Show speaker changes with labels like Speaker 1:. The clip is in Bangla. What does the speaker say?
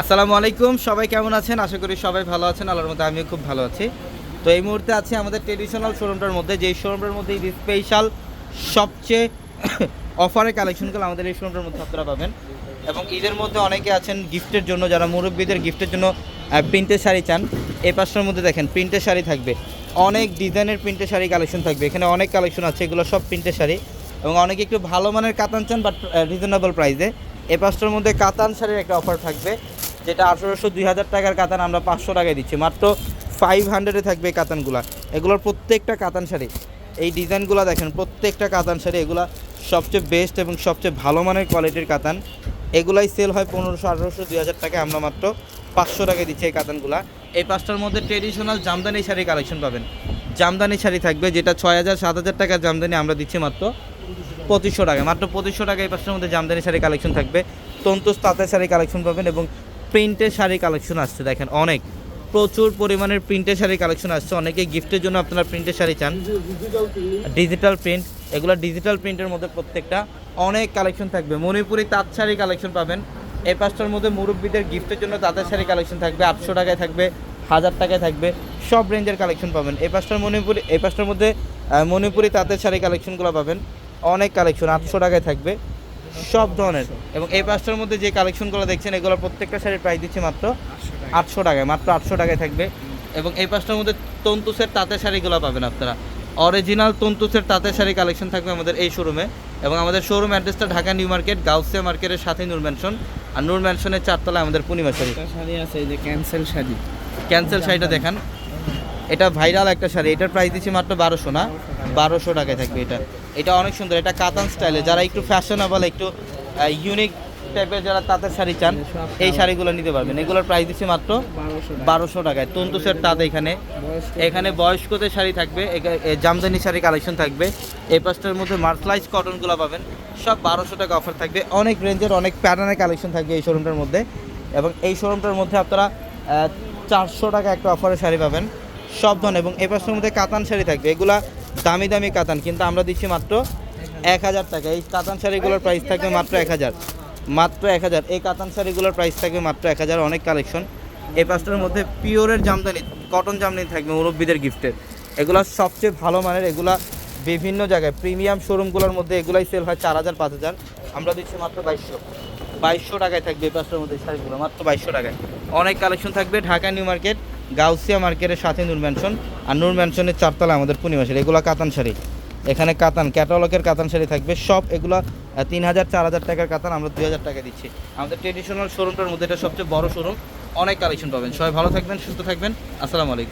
Speaker 1: আসসালামু আলাইকুম, সবাই কেমন আছেন? আশা করি সবাই ভালো আছেন, আল্লাহর মধ্যে আমিও খুব ভালো আছি। তো এই মুহূর্তে আছে আমাদের ট্রেডিশনাল শোরুমটার মধ্যে, যেই শোরুমটার মধ্যে স্পেশাল সবচেয়ে অফারের কালেকশনগুলো আমাদের এই শোরুমটার মধ্যে আপনারা পাবেন। এবং ঈদের মধ্যে অনেকে আছেন গিফটের জন্য, যারা মুরব্বীদের গিফটের জন্য প্রিন্টের শাড়ি চান, এই পাঁচটার মধ্যে দেখেন প্রিন্টের শাড়ি থাকবে। অনেক ডিজাইনের প্রিন্টের শাড়ি কালেকশন থাকবে। এখানে অনেক কালেকশন আছে, এগুলো সব প্রিন্টের শাড়ি। এবং অনেকে একটু ভালো মানের কাতান চান বাট রিজনেবল প্রাইসে এ পাঁচটার মধ্যে কাতান শাড়ির একটা অফার থাকবে। যেটা আঠারোশো দুই হাজার টাকার কাতান আমরা পাঁচশো টাকায় দিচ্ছি। মাত্র ফাইভ হান্ড্রেডে থাকবে এই কাতানগুলা। এগুলোর প্রত্যেকটা কাতান শাড়ি, এই ডিজাইনগুলো দেখেন, প্রত্যেকটা কাতান শাড়ি এগুলা সবচেয়ে বেস্ট এবং সবচেয়ে ভালো মানের কোয়ালিটির কাতান। এগুলাই সেল হয় পনেরোশো, আঠারোশো, দুই হাজার টাকায়। আমরা মাত্র পাঁচশো টাকায় দিচ্ছি এই কাতানগুলা। এই পাঁচটার মধ্যে ট্রেডিশনাল জামদানি শাড়ি কালেকশন পাবেন। জামদানি শাড়ি থাকবে যেটা ছয় হাজার, সাত হাজার টাকার জামদানি আমরা দিচ্ছি মাত্র পঁচিশশো টাকায়। মাত্র পঁচিশশো টাকা এই পাঁচটার মধ্যে জামদানি শাড়ি কালেকশন থাকবে। তন্তুস তাঁতের শাড়ি কালেকশন পাবেন এবং প্রিন্টের শাড়ি কালেকশন আসছে, দেখেন অনেক। প্রচুর পরিমাণের প্রিন্টের শাড়ি কালেকশন আসছে। অনেকে গিফটের জন্য আপনারা প্রিন্টের শাড়ি চান। ডিজিটাল প্রিন্ট, এগুলো ডিজিটাল প্রিন্টের মধ্যে প্রত্যেকটা অনেক কালেকশন থাকবে। মণিপুরি তাঁত শাড়ি কালেকশন পাবেন। এই পাঁচটার মধ্যে মুরব্বীদের গিফটের জন্য তাঁতের শাড়ি কালেকশন থাকবে। আটশো টাকায় থাকবে, হাজার টাকায় থাকবে, সব রেঞ্জের কালেকশন পাবেন। এই পাঁচটার মণিপুরি এই পাঁচটার মধ্যে মণিপুরি তাঁতের শাড়ি কালেকশনগুলো পাবেন। অনেক কালেকশন, আটশো টাকায় থাকবে। সব ধরনের। এবং এই পাঁচটার মধ্যে যে কালেকশনগুলো দেখছেন এগুলো প্রত্যেকটা শাড়ির প্রাইস দিচ্ছে মাত্র আটশো টাকায় মাত্র আটশো টাকায় থাকবে। এবং এই পাঁচটার মধ্যে তন্তুসের তাঁতের শাড়িগুলো পাবেন আপনারা। অরিজিনাল তন্তুসের তাঁতের শাড়ি কালেকশন থাকবে আমাদের এই শোরুমে এবং আমাদের শোরুম অ্যাড্রেসটা ঢাকা নিউ মার্কেট গাউসিয়া মার্কেটের সাথে নূর ম্যানশন আর নূর ম্যানশনের চারতলায় আমাদের পূর্ণিমা শাড়ি।
Speaker 2: শাড়ি আছে এই যে ক্যান্সেল শাড়ি।
Speaker 1: ক্যান্সেল শাড়িটা দেখান। এটা ভাইরাল একটা শাড়ি এটার প্রাইস দিচ্ছি মাত্র বারোশো না? বারোশো টাকায় থাকবে এটা। এটা অনেক সুন্দর, এটা কাতান স্টাইলে। যারা একটু ফ্যাশনেবল একটু ইউনিক টাইপের যারা তাঁতের শাড়ি চান, এই শাড়িগুলো নিতে পারবেন। এগুলোর প্রাইস দিচ্ছি মাত্র
Speaker 2: বারোশো
Speaker 1: টাকায়। তন্তুসের তাঁত এখানে। এখানে বয়স্কদের শাড়ি থাকবে জামদানি শাড়ি কালেকশন থাকবে। এই পাঁচটার মধ্যে মার্সলাইজ কটনগুলো পাবেন। সব বারোশো টাকা অফার থাকবে। অনেক রেঞ্জের অনেক প্যাটার্নের কালেকশন থাকবে এই শোরুমটার মধ্যে। এবং এই শোরুমটার মধ্যে আপনারা চারশো টাকা একটা অফারের শাড়ি পাবেন। সব ধরনের এবং এই পাঁচটার মধ্যে কাতান শাড়ি থাকবে। এগুলা দামি দামি কাতান, কিন্তু আমরা দিচ্ছি মাত্র এক হাজার টাকা। এই কাতান শাড়িগুলোর প্রাইস থাকবে মাত্র এক হাজার। মাত্র এক হাজার। এই কাতান শাড়িগুলোর প্রাইস থাকবে মাত্র এক হাজার, অনেক কালেকশন এই পাঁচটার মধ্যে পিওরের জামদানি কটন জামদানি থাকবে মুরব্বীদের গিফটের এগুলো সবচেয়ে ভালো মানের, এগুলা বিভিন্ন জায়গায় প্রিমিয়াম শোরুমগুলোর মধ্যে এগুলাই সেল হয় চার হাজার, পাঁচ হাজার। আমরা দিচ্ছি মাত্র বাইশশো। বাইশশো টাকায় থাকবে এই পাঁচটার মধ্যে শাড়িগুলো, মাত্র বাইশশো টাকায়। অনেক কালেকশন থাকবে ঢাকা নিউ মার্কেট। গাউসিয়া মার্কেটের সাথে নূর ম্যানশন আর নূর ম্যানশনের চারতলা আমাদের পূর্ণিমা শাড়ি এগুলো কাতান শাড়ি। এখানে কাতান, ক্যাটালগের কাতান শাড়ি থাকবে। সব এগুলো তিন হাজার, চার হাজার টাকার কাতান আমরা দুই হাজার টাকা দিচ্ছি। আমাদের ট্রেডিশনাল শোরুমটার মধ্যে এটা সবচেয়ে বড় শোরুম অনেক কালেকশন পাবেন। সবাই ভালো থাকবেন, সুস্থ থাকবেন। আসসালামু আলাইকুম।